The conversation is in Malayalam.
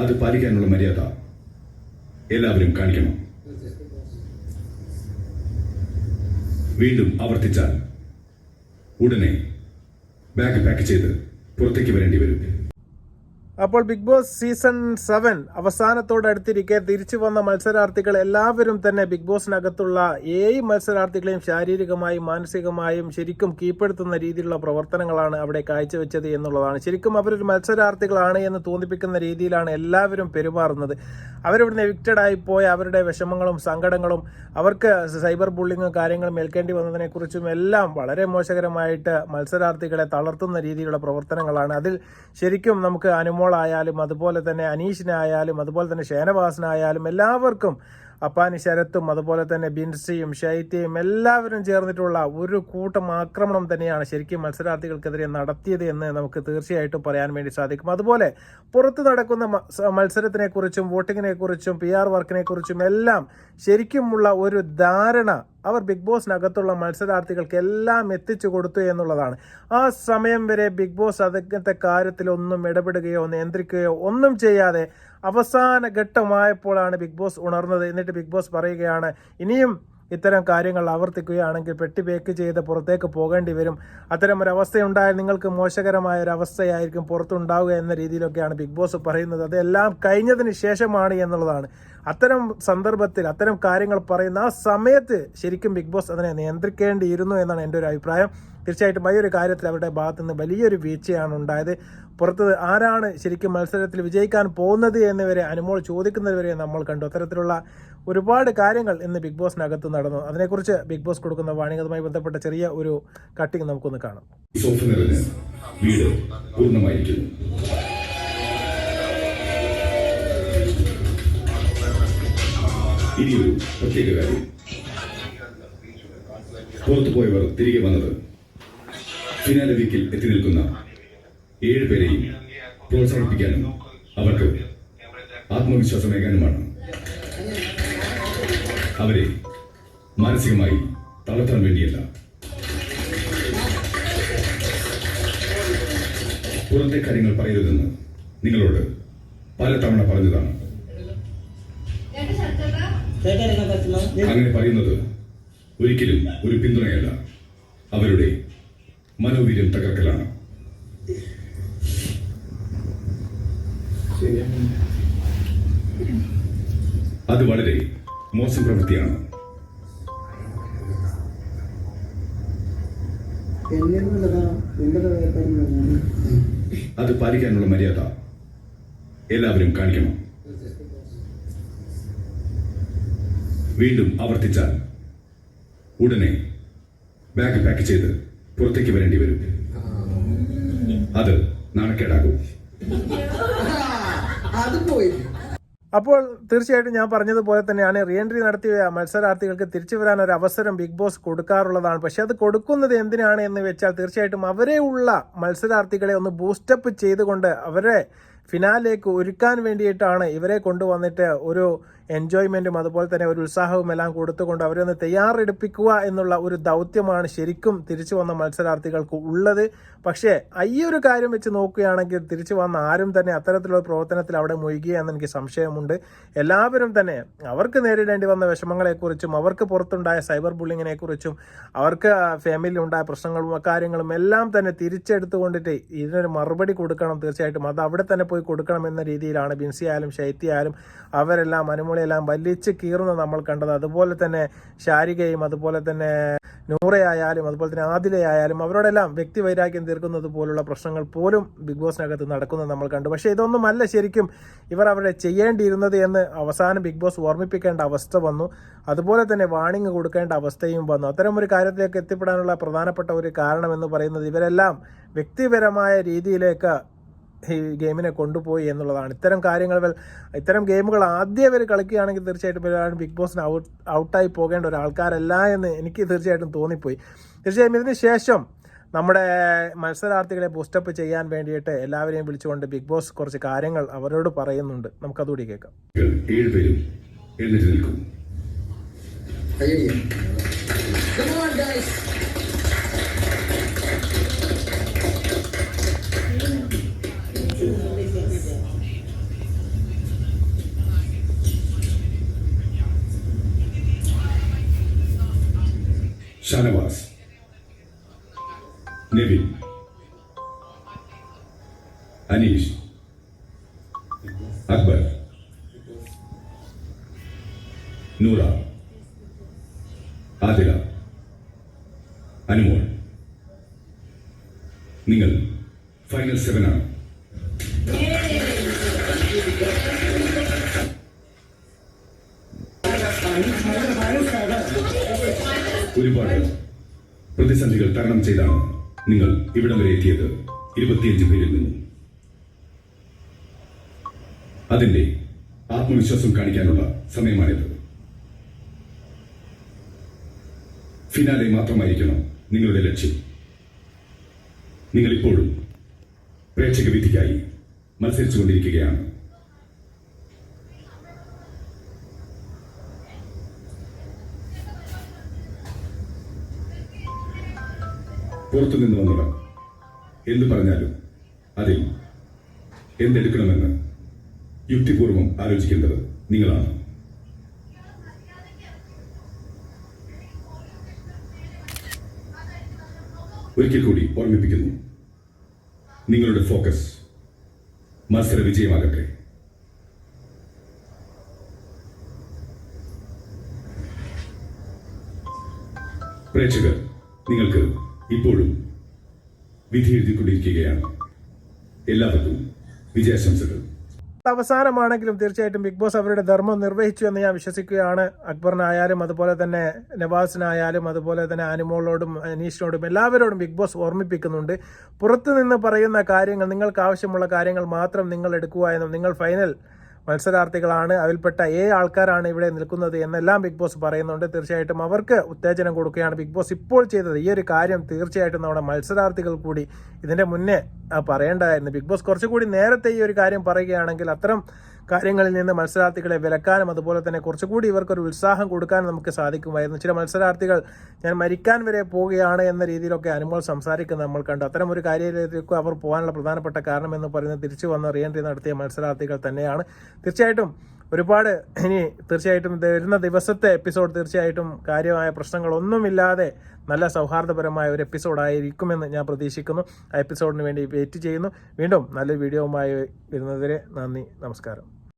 അത് പാലിക്കാനുള്ള മര്യാദ എല്ലാവരും കാണിക്കണം. വീണ്ടും ആവർത്തിച്ചാൽ ഉടനെ ബാഗ് പാക്ക് ചെയ്ത് പുറത്തേക്ക് വരേണ്ടി വരും. അപ്പോൾ ബിഗ് ബോസ് സീസൺ സെവൻ അവസാനത്തോടടുത്തിരിക്കെ തിരിച്ചു വന്ന മത്സരാർത്ഥികൾ എല്ലാവരും തന്നെ ബിഗ് ബോസിനകത്തുള്ള ഏഴ് മത്സരാർത്ഥികളെയും ശാരീരികമായും മാനസികമായും ശരിക്കും കീഴ്പ്പെടുത്തുന്ന രീതിയിലുള്ള പ്രവർത്തനങ്ങളാണ് അവിടെ കാഴ്ചവെച്ചത് എന്നുള്ളതാണ്. ശരിക്കും അവരൊരു മത്സരാർത്ഥികളാണ് എന്ന് തോന്നിപ്പിക്കുന്ന രീതിയിലാണ് എല്ലാവരും പെരുമാറുന്നത്. അവരിവിടുന്ന് എവിക്റ്റഡ് ആയി പോയ അവരുടെ വിഷമങ്ങളും സങ്കടങ്ങളും അവർക്ക് സൈബർ ബുള്ളിങ്ങും കാര്യങ്ങളും ഏൽക്കേണ്ടി വന്നതിനെക്കുറിച്ചും എല്ലാം വളരെ മോശകരമായിട്ട് മത്സരാർത്ഥികളെ തളർത്തുന്ന രീതിയിലുള്ള പ്രവർത്തനങ്ങളാണ്. അതിൽ ശരിക്കും നമുക്ക് അനുമോളായാലും അതുപോലെ തന്നെ അനീഷിനായാലും അതുപോലെ തന്നെ ഷേനവാസിനായാലും എല്ലാവർക്കും അപ്പാനി ശരത്തും അതുപോലെ തന്നെ ബിൻസിയും ഷൈത്യയും എല്ലാവരും ചേർന്നിട്ടുള്ള ഒരു കൂട്ടം ആക്രമണം തന്നെയാണ് ശരിക്കും മത്സരാർത്ഥികൾക്കെതിരെ നടത്തിയത് എന്ന് നമുക്ക് തീർച്ചയായിട്ടും പറയാൻ വേണ്ടി സാധിക്കും. അതുപോലെ പുറത്ത് നടക്കുന്ന മത്സരത്തിനെക്കുറിച്ചും വോട്ടിങ്ങിനെക്കുറിച്ചും പി ആർ വർക്കിനെക്കുറിച്ചും എല്ലാം ശരിക്കുമുള്ള ഒരു ധാരണ അവർ ബിഗ് ബോസിനകത്തുള്ള മത്സരാർത്ഥികൾക്ക് എല്ലാം എത്തിച്ചു കൊടുത്തു എന്നുള്ളതാണ്. ആ സമയം വരെ ബിഗ് ബോസ് അതിന്റെ കാര്യത്തിലൊന്നും ഇടപെടുകയോ നിയന്ത്രിക്കുകയോ ഒന്നും ചെയ്യാതെ അവസാന ഘട്ടമായപ്പോഴാണ് ബിഗ് ബോസ് ഉണർന്നത്. എന്നിട്ട് ബിഗ് ബോസ് പറയുകയാണ് ഇനിയും ഇത്തരം കാര്യങ്ങൾ ആവർത്തിക്കുകയാണെങ്കിൽ പെട്ടി പേക്ക് ചെയ്ത് പുറത്തേക്ക് പോകേണ്ടി വരും. അത്തരം ഒരു നിങ്ങൾക്ക് മോശകരമായ ഒരു അവസ്ഥയായിരിക്കും പുറത്തുണ്ടാവുക എന്ന രീതിയിലൊക്കെയാണ് ബിഗ് ബോസ് പറയുന്നത്. അതെല്ലാം കഴിഞ്ഞതിന് ശേഷമാണ് എന്നുള്ളതാണ്. അത്തരം സന്ദർഭത്തിൽ അത്തരം കാര്യങ്ങൾ പറയുന്ന ആ സമയത്ത് ശരിക്കും ബിഗ് ബോസ് അതിനെ നിയന്ത്രിക്കേണ്ടിയിരുന്നു എന്നാണ് എന്റെ ഒരു അഭിപ്രായം. തീർച്ചയായിട്ടും ഒരു കാര്യത്തിൽ അവരുടെ ഭാഗത്തു നിന്ന് വലിയൊരു വീഴ്ചയാണ് ഉണ്ടായത്. പുറത്ത് ആരാണ് ശരിക്കും മത്സരത്തിൽ വിജയിക്കാൻ പോകുന്നത് എന്നിവരെ അനുമോൾ ചോദിക്കുന്നവരെ നമ്മൾ കണ്ടു. അത്തരത്തിലുള്ള ഒരുപാട് കാര്യങ്ങൾ ഇന്ന് ബിഗ് ബോസിനകത്ത് നടന്നു. അതിനെക്കുറിച്ച് ബിഗ് ബോസ് കൊടുക്കുന്ന വാണിഗതമായി ബന്ധപ്പെട്ട ചെറിയ ഒരു കട്ടിങ് നമുക്കൊന്ന് കാണാം. വീട് പോയവർ തിരികെ വന്നത് ഫിനാലെ വീക്കിൽ എത്തി നിൽക്കുന്ന ഏഴ് പേരെയും പ്രോത്സാഹിപ്പിക്കാനും അവർക്ക് ആത്മവിശ്വാസമേകാനുമാണ്. അവരെ മാനസികമായി തളർത്താൻ വേണ്ടിയല്ല. പുറത്തെ കാര്യങ്ങൾ പറയരുതെന്ന് നിങ്ങളോട് പലതവണ പറഞ്ഞതാണ്. അങ്ങനെ പറയുന്നത് ഒരിക്കലും ഒരു പിന്തുണയല്ല. അവരുടെ മനോവീര്യം തകർക്കലാണ് അത് വളരെ മോശം പ്രവൃത്തിയാണ് അത് പാലിക്കാനുള്ള മര്യാദ എല്ലാവരും കാണിക്കണം. വീണ്ടും ആവർത്തിച്ചാൽ ഉടനെ ബാഗ് പാക്ക് ചെയ്ത് പുറത്തേക്ക് വരേണ്ടി വരും. അത് നാണക്കേടാകും. അത് പോയി. അപ്പോൾ തീർച്ചയായിട്ടും ഞാൻ പറഞ്ഞതുപോലെ തന്നെയാണ് റീ എൻട്രി നടത്തിയ മത്സരാർത്ഥികൾക്ക് തിരിച്ചു വരാൻ ഒരു അവസരം ബിഗ് ബോസ് കൊടുക്കാറുള്ളതാണ്. പക്ഷെ അത് കൊടുക്കുന്നത് എന്തിനാണ് എന്ന് വെച്ചാൽ തീർച്ചയായിട്ടും അവരെ ഉള്ള മത്സരാർത്ഥികളെ ഒന്ന് ബൂസ്റ്റപ്പ് ചെയ്തുകൊണ്ട് അവരെ ഫിനാലേക്ക് ഒരുക്കാൻ വേണ്ടിയിട്ടാണ് ഇവരെ കൊണ്ടുവന്നിട്ട് ഒരു എൻജോയ്മെന്റും അതുപോലെ തന്നെ ഒരു ഉത്സാഹവും എല്ലാം കൊടുത്തുകൊണ്ട് അവരെ ഒന്ന് തയ്യാറെടുപ്പിക്കുക എന്നുള്ള ഒരു ദൗത്യമാണ് ശരിക്കും തിരിച്ചു വന്ന മത്സരാർത്ഥികൾക്ക് ഉള്ളത്. പക്ഷേ ഈ ഒരു കാര്യം വെച്ച് നോക്കുകയാണെങ്കിൽ തിരിച്ചു വന്ന ആരും തന്നെ അത്തരത്തിലുള്ള പ്രവർത്തനത്തിൽ അവിടെ മുഴുകിയെന്ന് എനിക്ക് സംശയമുണ്ട്. എല്ലാവരും തന്നെ അവർക്ക് നേരിടേണ്ടി വന്ന വിഷമങ്ങളെക്കുറിച്ചും അവർക്ക് പുറത്തുണ്ടായ സൈബർ ബുള്ളിങ്ങിനെ കുറിച്ചും അവർക്ക് ഫാമിലിയിൽ ഉണ്ടായ പ്രശ്നങ്ങളും കാര്യങ്ങളും എല്ലാം തന്നെ തിരിച്ചെടുത്തുകൊണ്ടിട്ട് ഇതിനൊരു മറുപടി കൊടുക്കണം തീർച്ചയായിട്ടും. അത് അവിടെ തന്നെ പോയി കൊടുക്കണമെന്ന രീതിയിലാണ് ബിൻസി ആയാലും ശൈത്യ ആയാലും അവരെല്ലാം അനുമോളെല്ലാം വലിച്ച് കീറുന്നത് നമ്മൾ കണ്ടത്. അതുപോലെ തന്നെ ശാരികയും അതുപോലെ തന്നെ നൂറയായാലും അതുപോലെ തന്നെ ആദിലയായാലും അവരോടെല്ലാം വ്യക്തി വൈരാഗ്യം തീർക്കുന്നത് പോലുള്ള പ്രശ്നങ്ങൾ പോലും ബിഗ് ബോസിനകത്ത് നടക്കുന്നത് നമ്മൾ കണ്ടു. പക്ഷേ ഇതൊന്നുമല്ല ശരിക്കും ഇവർ അവരെ ചെയ്യേണ്ടിയിരുന്നത് എന്ന് അവസാനം ബിഗ് ബോസ് ഓർമ്മിപ്പിക്കേണ്ട അവസ്ഥ വന്നു. അതുപോലെ തന്നെ വാണിംഗ് കൊടുക്കേണ്ട അവസ്ഥയും വന്നു. അത്തരം ഒരു കാര്യത്തിലേക്ക് എത്തിപ്പെടാനുള്ള പ്രധാനപ്പെട്ട ഒരു കാരണമെന്ന് പറയുന്നത് ഇവരെല്ലാം വ്യക്തിപരമായ രീതിയിലേക്ക് ഈ ഗെയിമിനെ കൊണ്ടുപോയി എന്നുള്ളതാണ്. ഇത്തരം കാര്യങ്ങൾ വൽ- ഇത്തരം ഗെയിമുകൾ ആദ്യം അവർ കളിക്കുകയാണെങ്കിൽ തീർച്ചയായിട്ടും ഇവരാണ് ബിഗ് ബോസിന് ഔട്ട് ഔട്ടായി പോകേണ്ട ഒരു ആൾക്കാരല്ല എന്ന് എനിക്ക് തീർച്ചയായിട്ടും തോന്നിപ്പോയി. തീർച്ചയായും ഇതിന് ശേഷം നമ്മുടെ മത്സരാർത്ഥികളെ ബൂസ്റ്റപ്പ് ചെയ്യാൻ വേണ്ടിയിട്ട് എല്ലാവരെയും വിളിച്ചുകൊണ്ട് ബിഗ് ബോസ് കുറച്ച് കാര്യങ്ങൾ അവരോട് പറയുന്നുണ്ട്. നമുക്കതുകൂടി കേൾക്കാം. ഏഴുപേരും എഴുന്നേറ്റ് നിൽക്കും. ഷാനവാസ്. നിവിൻ. അനീഷ്. അക്ബർ. നൂറ. ആതിര. അനുമോൾ. നിങ്ങൾ ഫൈനൽ സെവൻ ആണ് ഒരുപാട് പ്രതിസന്ധികൾ തരണം ചെയ്താണ് നിങ്ങൾ ഇവിടം വരെ എത്തിയത്. ഇരുപത്തിയഞ്ച് പേരിൽ നിന്നും. അതിന്റെ ആത്മവിശ്വാസം കാണിക്കാനുള്ള സമയമാണിത്. ഫിനാലെ മാത്രമായിരിക്കണം നിങ്ങളുടെ ലക്ഷ്യം. നിങ്ങൾ ഇപ്പോഴും പ്രേക്ഷക വിധിക്കായി മത്സരിച്ചുകൊണ്ടിരിക്കുകയാണ്. പുറത്തുനിന്ന് വന്നവർ എന്ത് പറഞ്ഞാലും അതിൽ എന്തെടുക്കണമെന്ന് യുക്തിപൂർവം ആലോചിക്കേണ്ടത് നിങ്ങളാണ്. ഒരിക്കൽ കൂടി ഓർമ്മിപ്പിക്കുന്നു. നിങ്ങളുടെ ഫോക്കസ് മത്സര വിജയമാകട്ടെ. പ്രേക്ഷകർ നിങ്ങൾക്ക് ഇപ്പോഴും വിധി എഴുതിക്കൊണ്ടിരിക്കുകയാണ്. എല്ലാവർക്കും വിജയാശംസകൾ. അവസാനമാണെങ്കിലും തീർച്ചയായിട്ടും ബിഗ് ബോസ് അവരുടെ ധർമ്മം നിർവഹിച്ചു എന്ന് ഞാൻ വിശ്വസിക്കുകയാണ്. അക്ബറിനായാലും അതുപോലെ തന്നെ നവാസിനായാലും അതുപോലെ തന്നെ ആനിമോളോടും അനീഷിനോടും എല്ലാവരോടും ബിഗ് ബോസ് ഓർമ്മിപ്പിക്കുന്നുണ്ട്. പുറത്തുനിന്ന് പറയുന്ന കാര്യങ്ങൾ നിങ്ങൾക്ക് ആവശ്യമുള്ള കാര്യങ്ങൾ മാത്രം നിങ്ങൾ എടുക്കുക എന്നും നിങ്ങൾ ഫൈനൽ മത്സരാർത്ഥികളാണ്. അതിൽപ്പെട്ട ഏ ആൾക്കാരാണ് ഇവിടെ നിൽക്കുന്നത് എന്നെല്ലാം ബിഗ് ബോസ് പറയുന്നുണ്ട്. തീർച്ചയായിട്ടും അവർക്ക് ഉത്തേജനം കൊടുക്കുകയാണ് ബിഗ് ബോസ് ഇപ്പോൾ ചെയ്തത്. ഈ ഒരു കാര്യം തീർച്ചയായിട്ടും നമ്മുടെ മത്സരാർത്ഥികൾ കൂടി ഇതിന്റെ മുന്നേ പറയേണ്ടതായിരുന്നു. ബിഗ് ബോസ് കുറച്ചുകൂടി നേരത്തെ ഈ ഒരു കാര്യം പറയുകയാണെങ്കിൽ അത്തരം കാര്യങ്ങളിൽ നിന്ന് മത്സരാർത്ഥികളെ വിലക്കാനും അതുപോലെ തന്നെ കുറച്ചുകൂടി ഇവർക്കൊരു ഉത്സാഹം കൊടുക്കാനും നമുക്ക് സാധിക്കുമായിരുന്നു. ചില മത്സരാർത്ഥികൾ ഞാൻ മരിക്കാൻ വരെ പോവുകയാണ് എന്ന രീതിയിലൊക്കെ അനുമോൾ സംസാരിക്കുന്നത് നമ്മൾ കണ്ടു. അത്തരം ഒരു കാര്യത്തിലേക്ക് അവർ പോകാനുള്ള പ്രധാനപ്പെട്ട കാരണം എന്ന് പറയുന്നത് തിരിച്ചു വന്ന് റീഎൻട്രി നടത്തിയ മത്സരാർത്ഥികൾ തന്നെയാണ്. തീർച്ചയായിട്ടും ഒരുപാട് ഇനി തീർച്ചയായിട്ടും വരുന്ന ദിവസത്തെ എപ്പിസോഡ് തീർച്ചയായിട്ടും കാര്യമായ പ്രശ്നങ്ങളൊന്നുമില്ലാതെ നല്ല സൗഹാർദ്ദപരമായ ഒരു എപ്പിസോഡായിരിക്കുമെന്ന് ഞാൻ പ്രതീക്ഷിക്കുന്നു. ആ എപ്പിസോഡിന് വേണ്ടി വെയിറ്റ് ചെയ്യുന്നു. വീണ്ടും നല്ലൊരു വീഡിയോവുമായി വരുന്നതിന് നന്ദി നമസ്കാരം.